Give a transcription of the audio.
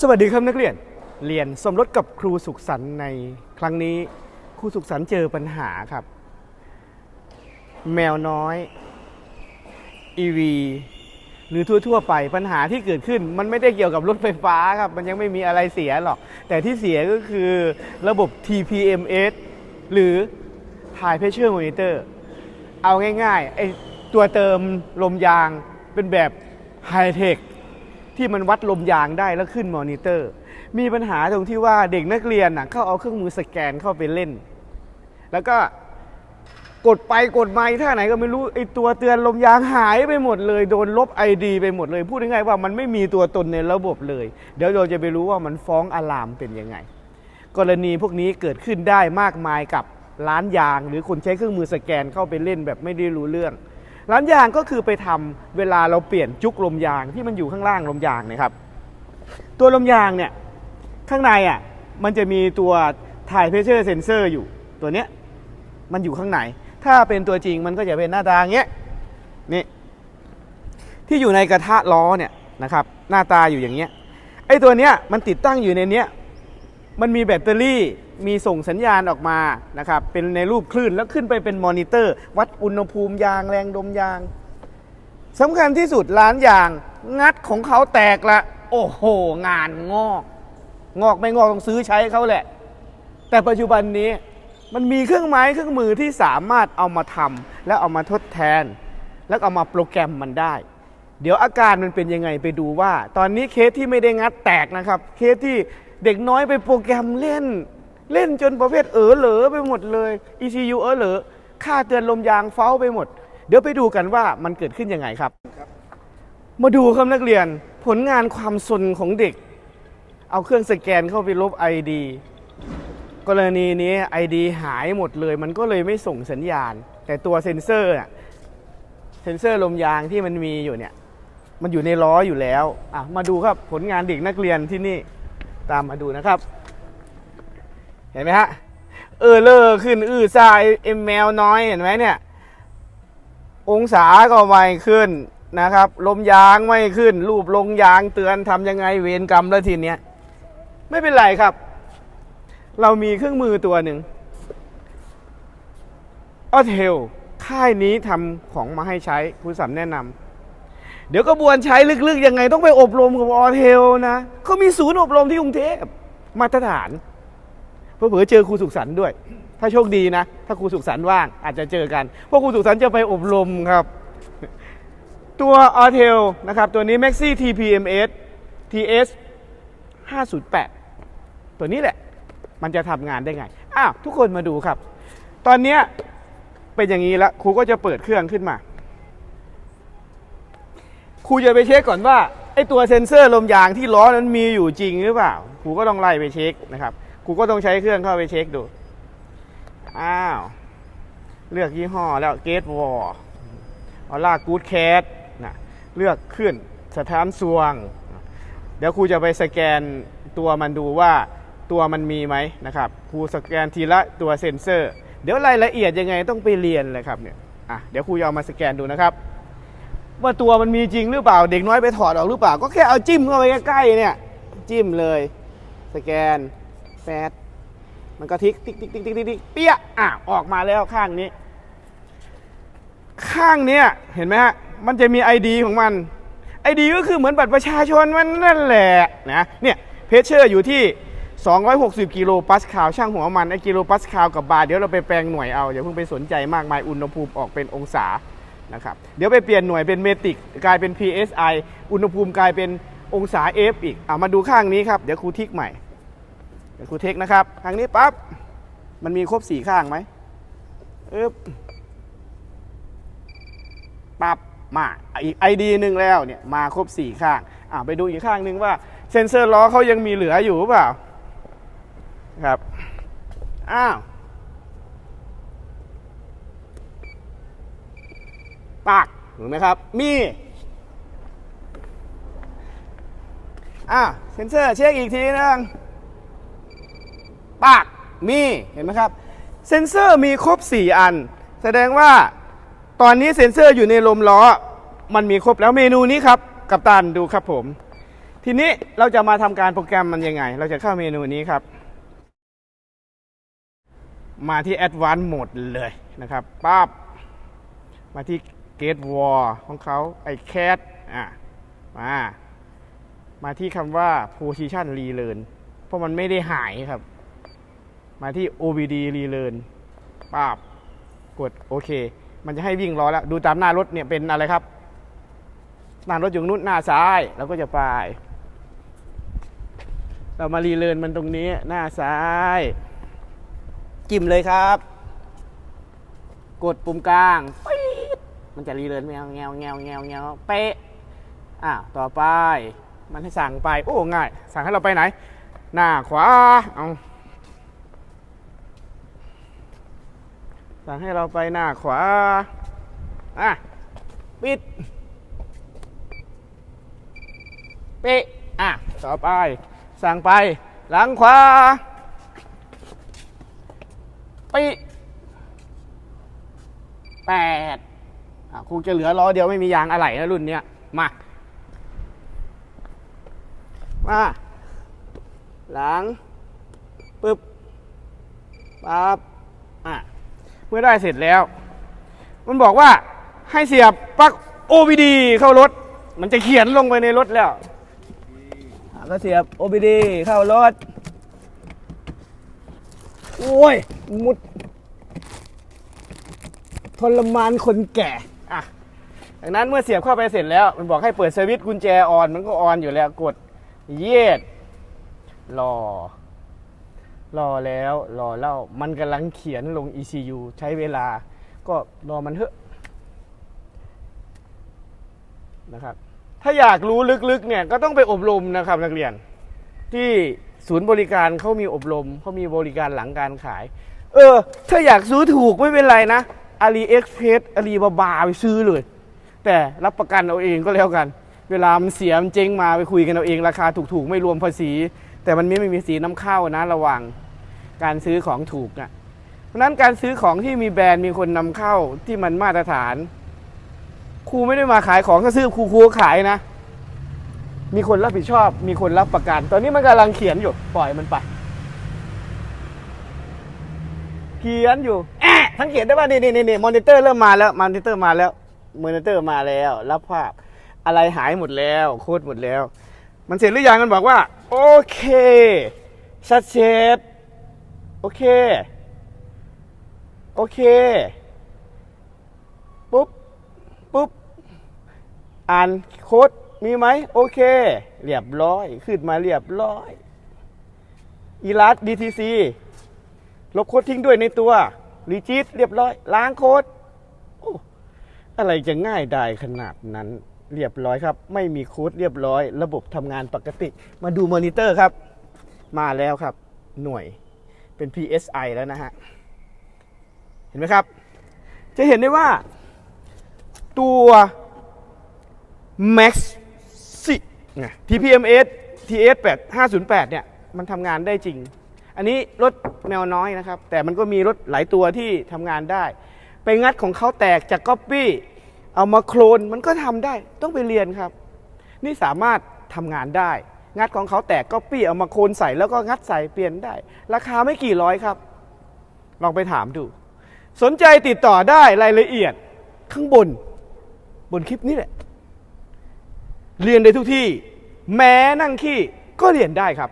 สวัสดีครับนักเรียน เรียนสมรสกับครูสุขสันต์ในครั้งนี้ ครูสุขสันต์เจอปัญหาครับ แมวน้อย EV หรือทั่ว ๆ ไปปัญหาที่เกิดขึ้น มันไม่ได้เกี่ยวกับรถไฟฟ้าครับ มันยังไม่มีอะไรเสียหรอก แต่ที่เสียก็คือระบบ TPMS หรือ High Pressure Monitor เอาง่ายๆไอตัวเติมลมยางเป็นแบบไฮเทค ที่มันวัดลมยางได้แล้วขึ้นมอนิเตอร์ มีปัญหาตรงที่ว่าเด็กนักเรียนน่ะเข้าเอาเครื่องมือสแกนเข้าไปเล่น แล้วก็กดไปกดมาท่าไหนก็ไม่รู้ไอตัวเตือนลมยางหายไปหมดเลย โดนลบ ID ไปหมดเลย พูดง่ายๆว่ามันไม่มีตัวตนในระบบเลย เดี๋ยวเราจะไปรู้ว่ามันฟ้องอะลามเป็นยังไง กรณีพวกนี้เกิดขึ้นได้มากมายกับร้านยาง หรือคนใช้เครื่องมือสแกนเข้าไปเล่นแบบไม่ได้รู้เรื่อง ร้านยางก็คือไปทำเวลาเราเปลี่ยนจุกลมยางที่มันอยู่ข้างล่างลมยางนะครับ ตัวลมยางเนี่ยข้างในอะมันจะมีตัวถ่ายเพชเชอร์เซนเซอร์อยู่ตัวเนี้ยมันอยู่ข้างในถ้าเป็นตัวจริงมันก็จะเป็นหน้าตาอย่างเงี้ยนี่ที่อยู่ในกระทะล้อเนี่ยนะครับหน้าตาอยู่อย่างเงี้ยไอ้ตัวเนี้ยมันติดตั้งอยู่ในเนี้ย มันมีแบตเตอรี่มีส่งสัญญาณออกมานะครับเป็นในรูปคลื่นแล้วขึ้นไปเป็นมอนิเตอร์ วัดอุณหภูมิยางแรงดมยางสำคัญที่สุดร้านยางงัดของเขาแตกละ โอ้โห งานงอก งอกไม่งอกต้องซื้อใช้เขาแหละ แต่ปัจจุบันนี้มันมีเครื่องไม้เครื่องมือที่สามารถเอามาทำแล้วเอามาทดแทน แล้วเอามาโปรแกรมมันได้ เดี๋ยวอาการมันเป็นยังไงไปดูว่า ตอนนี้เคสที่ไม่ได้งัดแตกนะครับ เคสที่ เด็กน้อยไปโปรแกรมเล่น เล่นจนประเภทเออเหลอไปหมดเลย ECU เออเหลอค่าเตือนลมยางเฟ้าไปหมด เดี๋ยวไปดูกันว่ามันเกิดขึ้นยังไงครับ มาดูครับนักเรียนผลงานความสนของเด็ก เอาเครื่องสแกนเข้าไปลบ ID กรณีนี้ ID หายหมดเลย มันก็เลยไม่ส่งสัญญาณ แต่ตัวเซ็นเซอร์เซ็นเซอร์ลมยางที่มันมีอยู่เนี่ย มันอยู่ในล้ออยู่แล้วอะมาดูครับผลงานเด็กนักเรียนที่นี่ ตามมาดูนะครับ เห็นไหมฮะ เออเลอร์ขึ้น อื้อซ่าเอ็มแมวน้อยเห็นไหมเนี่ย องศาก็ไม่ขึ้นนะครับ ลมยางไม่ขึ้น รูปลงยางเตือนทำยังไงเวรกรรมแล้วทีเนี้ย ไม่เป็นไรครับ เรามีเครื่องมือตัวหนึ่งออเทลค่ายนี้ทำของมาให้ใช้ครูสัมแนะนำ เดี๋ยวกระบวนใช้ลึกๆยังไงต้องไปอบรมกับออเทลนะเขามีศูนย์อบรมที่กรุงเทพมาตรฐานเผื่อเจอครูสุขสันต์ด้วย ถ้าโชคดีนะ ถ้าครูสุขสันต์ว่างอาจจะเจอกันเพราะครูสุขสันต์จะไปอบรมครับ ตัวออเทลนะครับ ตัวนี้ Maxi TPMS TS 508 ตัวนี้แหละ มันจะทำงานได้ไงอ้าวทุกคนมาดูครับ ตอนนี้เป็นอย่างนี้แล้วครูก็จะเปิดเครื่องขึ้นมา ครูจะไปเช็คก่อนว่าไอตัวเซ็นเซอร์ลมยางที่ล้อนั้นมีอยู่จริงหรือเปล่าครูก็ต้องไล่ไปเช็คนะครับครูก็ต้องใช้เครื่องเข้าไปเช็คดูอ้าวเลือกยี่ห้อแล้วเกตวอลออล่ากูดแคทนะเลือกขึ้นสถานสวง เดี๋ยวครูจะไปสแกนตัวมันดูว่าตัวมันมีไหมนะครับครูสแกนทีละตัวเซ็นเซอร์ เดี๋ยวรายละเอียดยังไงต้องไปเรียนเลยครับเนี่ยอะเดี๋ยวครูจะเอามาสแกนดูนะครับ ว่าตัวมันมีจริงหรือเปล่า เด็กน้อยไปถอดออกหรือเปล่า ก็แค่เอาจิ้มเข้าไปใกล้ๆเนี่ย จิ้มเลย สแกนแฟดมันก็ทิกติ๊กติ๊กติ๊กติ๊กติ๊กเปี้ยอะออกมาแล้วข้างนี้ ข้างเนี้ยเห็นไหมฮะมันจะมี ID ของมัน ID ก็คือเหมือนบัตรประชาชนมันนั่นแหละนะเนี่ยเพชเชอร์อยู่ที่ 260 กิโลปัสคาลช่างหัวมันไอ้กิโลปัสคาลกับบาร์เดี๋ยวเราไปแปลงหน่วยเอาอย่าเพิ่งไปสนใจมากมายอุณหภูมิออกเป็นองศา นะครับเดี๋ยวไปเปลี่ยนหน่วยเป็นเมตริกกลายเป็น PSI อุณหภูมิกลายเป็นองศา F อีกอะมาดูข้างนี้ครับ เดี๋ยวครูทิกใหม่ เดี๋ยวครูเทคนะครับข้างนี้ปั๊บมันมีครบสี่ข้างไหมอึ๊บปั๊บมาอีกไอดีหนึ่งแล้วเนี่ยมาครบสี่ข้างอ่าไปดูอีกข้างหนึ่งว่า เซนเซอร์ล้อเขายังมีเหลืออยู่หรือเปล่าครับอ้าว ปากเห็นไหมครับ มีอ่าเซนเซอร์เช็คอีกทีนึงปากมีเห็นไหมครับ เซนเซอร์มีครบ 4 อัน แสดงว่าตอนนี้เซ็นเซอร์อยู่ในลมล้อ มันมีครบแล้วเมนูนี้ครับ กับตันดูครับผม ทีนี้เราจะมาทำการโปรแกรมมันยังไง เราจะเข้าเมนูนี้ครับ มาที่ Advanced Mode เลยนะครับปั๊บมาที่ Gate War ของเขาไอ้ Cat อะมามาที่คำว่า Position Relearn เพราะมันไม่ได้หายครับ มาที่ OBD Relearn ปั๊บกดโอเค มันจะให้วิ่งล้อแล้ว ดูตามหน้ารถเนี่ยเป็นอะไรครับ หน้ารถอยู่นู้นหน้าซ้ายเราก็จะไป เรามารีเลินมันตรงนี้หน้าซ้าย จิ้มเลยครับ กดปุ่มกลาง มันจะรีเลิร์นแงวแงวแงวแงวแงวเป๊ะอะต่อไป มันให้สั่งไป โอ้ ง่าย สั่งให้เราไปไหน หน้าขวา เอาสั่งให้เราไปหน้าขวา อะ ปิด เป๊ะ อะ ต่อไป สั่งไป หลังขวาปิแปด คงจะเหลือล้อเดียวไม่มียางอะไหล่นะรุ่นเนี้ยมามาหลังปึ๊บปั๊บอะเมื่อได้เสร็จแล้ว มันบอกว่าให้เสียบปลั๊ก OBD เข้ารถ มันจะเขียนลงไปในรถแล้วก็เสียบ OBD เข้ารถ โอ้ย มุดทรมานคนแก่ ดังนั้นเมื่อเสียบเข้าไปเสร็จแล้ว มันบอกให้เปิดสวิตช์กุญแจออน มันก็ออนอยู่แล้วกดเย็ดรอ รอแล้วรอเล่ามันกำลังเขียนลง ECU ใช้เวลา ก็รอมันเถอะนะครับ ถ้าอยากรู้ลึกๆเนี่ยก็ต้องไปอบรมนะครับนักเรียน ที่ศูนย์บริการเขามีอบรมเขามีบริการหลังการขาย เออ ถ้าอยากซื้อถูกไม่เป็นไรนะอาลีเอ็กเพสอาลีบาบาไปซื้อเลย แต่รับประกันเอาเองก็แล้วกัน เวลามันเสียมันเจ๊งมาไปคุยกันเอาเองราคาถูกๆ ไม่รวมภาษี แต่มันไม่ไม่มีสีน้ำเข้านะระวังการซื้อของถูกนะเพราะนั้นการซื้อของที่มีแบรนด์มีคนนำเข้าที่มันมาตรฐาน ครูไม่ได้มาขายของถ้าซื้อครูครูขายนะ มีคนรับผิดชอบ มีคนรับประกัน ตอนนี้มันกำลังเขียนอยู่ปล่อยมันไป เขียนอยู่แอะสังเกตได้ป่ะนี่นี่นี่มอนิเตอร์เริ่มมาแล้วมอนิเตอร์มาแล้ว มอนิเตอร์มาแล้ว รับภาพอะไรหายหมดแล้วโคตรหมดแล้ว มันเสร็จหรือยังมันบอกว่า โอเคชัดเจนโอเค โอเค ปุ๊บ ปุ๊บ อ่านโค้ดมีไหม โอเค เรียบร้อย ขึ้นมาเรียบร้อยอีลัส DTC ลบโค้ดทิ้งด้วยในตัวรีจิตเรียบร้อย ล้างโค้ด อะไรจะง่ายได้ขนาดนั้นเรียบร้อยครับ ไม่มีค้ดเรียบร้อย ระบบทำงานปกติ มาดูมอนิเตอร์ครับ มาแล้วครับ หน่วยเป็น PSI แล้วนะฮะ เห็นไหมครับ จะเห็นได้ว่า ตัว Max สิไง TPMS TS 8 508 เนี่ย มันทำงานได้จริง อันนี้รถแมวน้อยนะครับ แต่มันก็มีรถหลายตัวที่ทำงานได้ ไปงัดของเขาแตกจากก๊อปปี้ เอามาโคลนมันก็ทำได้ ต้องไปเรียนครับ นี่สามารถทำงานได้ งัดของเขาแตกก๊อปปี้เอามาโคลนใส่แล้วก็งัดใส่เปลี่ยนได้ ราคาไม่กี่ร้อยครับ ลองไปถามดู สนใจติดต่อได้รายละเอียดข้างบน บนคลิปนี้แหละ เรียนได้ทุกที่ แม้นั่งขี้ก็เรียนได้ครับ